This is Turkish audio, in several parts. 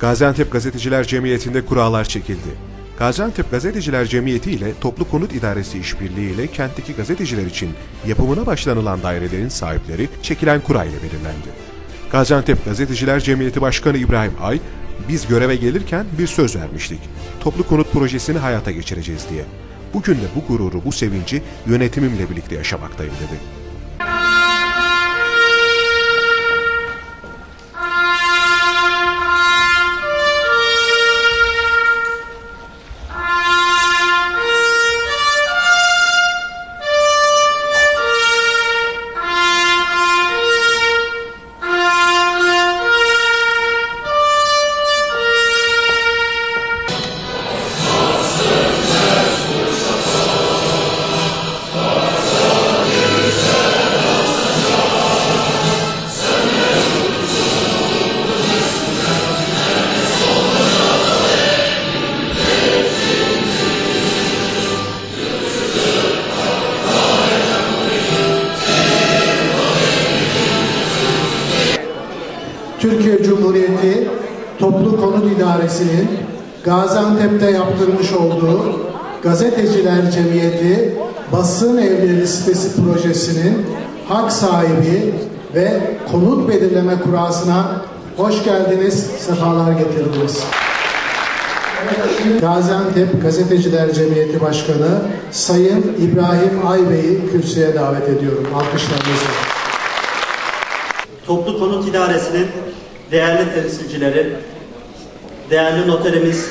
Gaziantep Gazeteciler Cemiyeti'nde kurallar çekildi. Gaziantep Gazeteciler Cemiyeti ile Toplu Konut İdaresi işbirliği ile kentteki gazeteciler için yapımına başlanılan dairelerin sahipleri çekilen kura ile belirlendi. Gaziantep Gazeteciler Cemiyeti Başkanı İbrahim Ay, biz göreve gelirken bir söz vermiştik. Toplu konut projesini hayata geçireceğiz diye. Bugün de bu gururu, bu sevinci yönetimimle birlikte yaşamaktayım dedi. Toplu Konut İdaresi'nin Gaziantep'te yaptırmış olduğu Gazeteciler Cemiyeti Basın Evleri Sitesi projesinin hak sahibi ve konut belirleme kurasına hoş geldiniz, sefalar getirdiniz. Gaziantep Gazeteciler Cemiyeti Başkanı Sayın İbrahim Aybey'i kürsüye davet ediyorum. Alkışlarınızla. Toplu Konut İdaresi'nin değerli temsilcileri, değerli noterimiz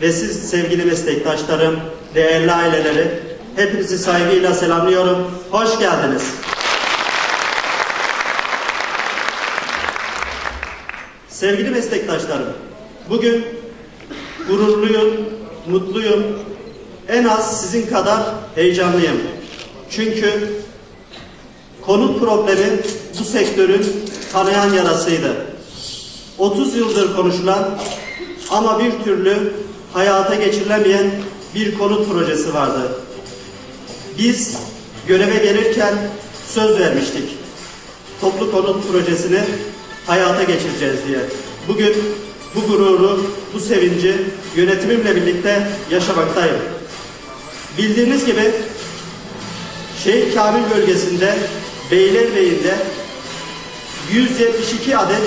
ve siz sevgili meslektaşlarım, değerli aileleri hepinizi saygıyla selamlıyorum. Hoş geldiniz. Sevgili meslektaşlarım, bugün gururluyum, mutluyum. En az sizin kadar heyecanlıyım. Çünkü konut problemi bu sektörün kanayan yarasıydı. 30 yıldır konuşulan ama bir türlü hayata geçirilemeyen bir konut projesi vardı. Biz göreve gelirken söz vermiştik. Toplu konut projesini hayata geçireceğiz diye. Bugün bu gururu, bu sevinci yönetimimle birlikte yaşamaktayım. Bildiğiniz gibi Şehit Kamil bölgesinde Beylerbeyi'nde 172 adet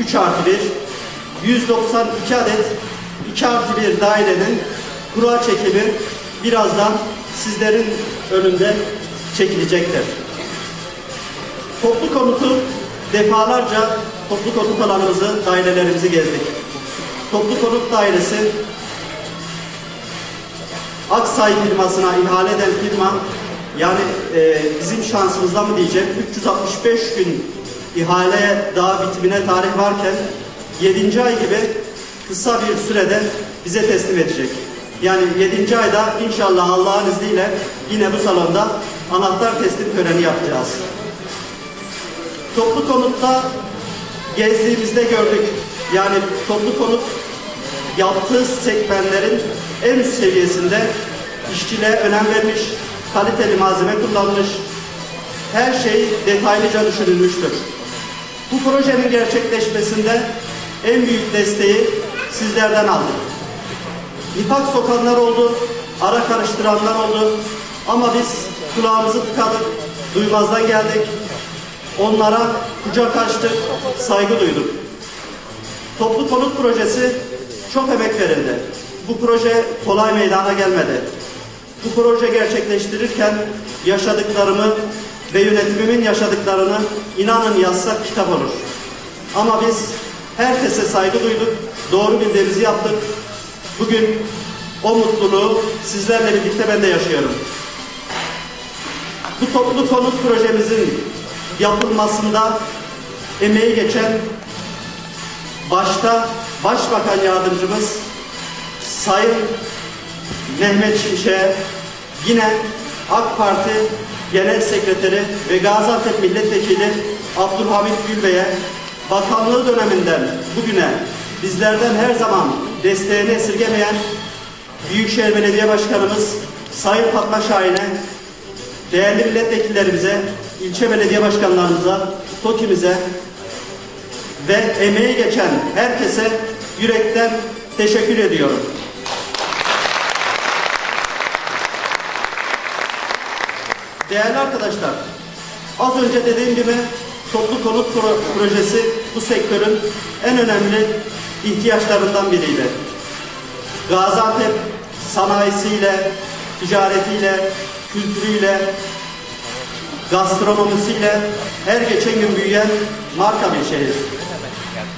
3 artı 1, 192 adet 2 artı 1 dairenin kura çekimi birazdan sizlerin önünde çekilecektir. Toplu konutu defalarca toplu konut alanımızı, dairelerimizi gezdik. Toplu konut dairesi Aksay firmasına ihale eden firma yani e, bizim şansımızda mı diyeceğim 365 gün ihale daha bitimine tarih varken 7. ay gibi kısa bir sürede bize teslim edecek. Yani 7. ayda inşallah Allah'ın izniyle yine bu salonda anahtar teslim töreni yapacağız. Toplu konutta gezdiğimizde gördük. Yani toplu konut yaptığı segmentlerin en üst seviyesinde işçiliğe önem vermiş, kaliteli malzeme kullanmış, her şey detaylıca düşünülmüştür. Bu projenin gerçekleşmesinde en büyük desteği sizlerden aldık. Nifak sokanlar oldu, ara karıştıranlar oldu ama biz kulağımızı tıkadık, duymazdan geldik. Onlara kucak açtık, saygı duyduk. Toplu konut projesi çok emek verildi. Bu proje kolay meydana gelmedi. Bu proje gerçekleştirirken yaşadıklarımı ve yönetimimin yaşadıklarını inanın yazsak kitap olur. Ama biz herkese saygı duyduk, doğru bildiğimizi yaptık. Bugün o mutluluğu sizlerle birlikte ben de yaşıyorum. Bu toplu konut projemizin yapılmasında emeği geçen başta Başbakan Yardımcımız Sayın Mehmet Şimşek'e yine AK Parti Genel Sekreteri ve Gaziantep Milletvekili Abdülhamit Gülbey'e bakanlığı döneminden bugüne bizlerden her zaman desteğini esirgemeyen Büyükşehir Belediye Başkanımız Sayın Fatma Şahin'e, değerli milletvekillerimize, ilçe belediye başkanlarımıza, TOKİ'mize ve emeği geçen herkese yürekten teşekkür ediyorum. Değerli arkadaşlar, az önce dediğim gibi toplu konut pro- projesi bu sektörün en önemli ihtiyaçlarından biriydi. Gaziantep sanayisiyle, ticaretiyle, kültürüyle, gastronomisiyle her geçen gün büyüyen marka bir şehir.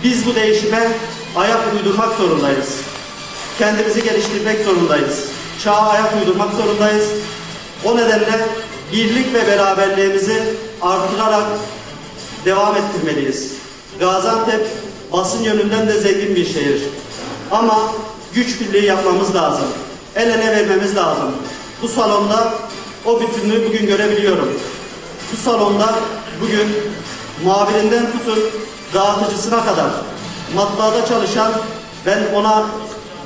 Biz bu değişime ayak uydurmak zorundayız. Kendimizi geliştirmek zorundayız. Çağa ayak uydurmak zorundayız. O nedenle birlik ve beraberliğimizi artırarak devam ettirmeliyiz. Gaziantep basın yönünden de zengin bir şehir. Ama güç birliği yapmamız lazım. El ele vermemiz lazım. Bu salonda o bütünlüğü bugün görebiliyorum. Bu salonda bugün muhabirinden tutun dağıtıcısına kadar matbaada çalışan ben ona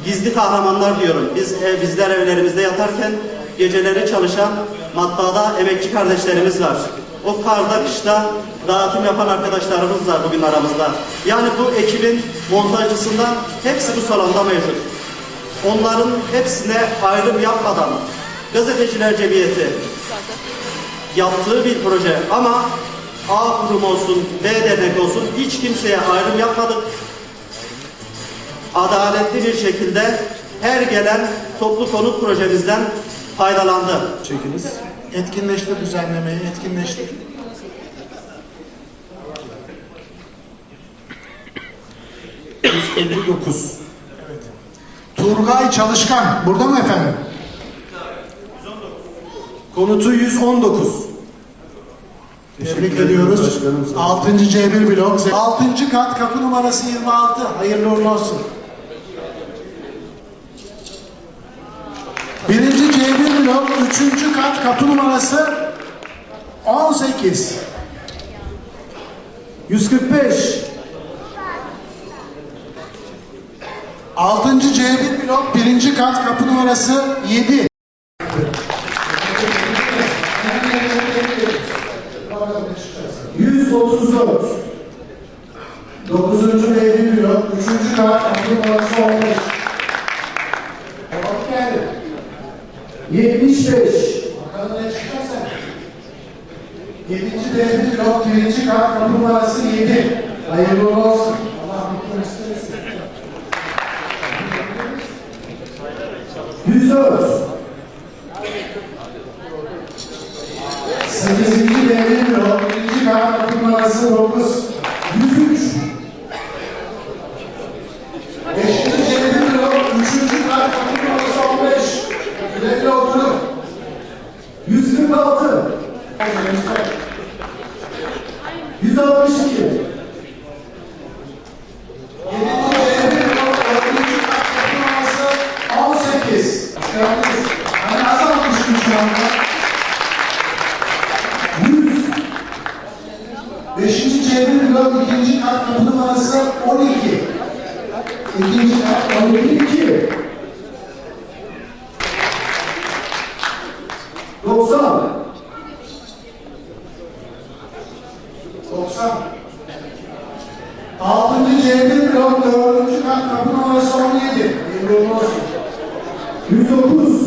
gizli kahramanlar diyorum. Biz e, bizler evlerimizde yatarken geceleri çalışan matbaada emekçi kardeşlerimiz var. O karda kışta dağıtım yapan arkadaşlarımız var bugün aramızda. Yani bu ekibin montajcısından hepsi bu salonda mevcut. Onların hepsine ayrım yapmadan Gazeteciler Cemiyeti yaptığı bir proje ama A kurum olsun, B dernek olsun hiç kimseye ayrım yapmadık. Adaletli bir şekilde her gelen toplu konut projemizden faydalandı. Çekiniz. Etkinleştir düzenlemeyi, etkinleştir. ...159. Evet. Turgay Çalışkan. Burada mı efendim? Konutu 119. Tebrik ediyoruz. 6. C1 blok. 6. kat kapı numarası 26. Hayırlı uğurlu olsun. C1 blok, üçüncü kat kapı numarası 18. 145. Altıncı C1 blok, birinci kat kapı numarası 7. Yüz otuz dört. Dokuzuncu C1 blok, üçüncü kat kapı numarası 15. Tamam 75. Bakalım ne çıkarsa. 7. devlet blok 1. kat kapı numarası 7. Hayırlı olsun. Allah mutlu etsin. 104. 8. devlet blok 1. kat kapı numarası 9. 103. 5. devlet blok 3. kat kapı numarası 15. Güle güle oturun. 146. 162. 7. devlet blok 4. kat kapı numarası 18. Çıkardınız. Hani az almıştım şu anda. 100. 5. çevre blok 2. kat kapı numarası 12. 2. kat 12. 2. 90. 90. 6. C1 blok 4. kat kapı numarası 17. Hayırlı uğurlu olsun. 109.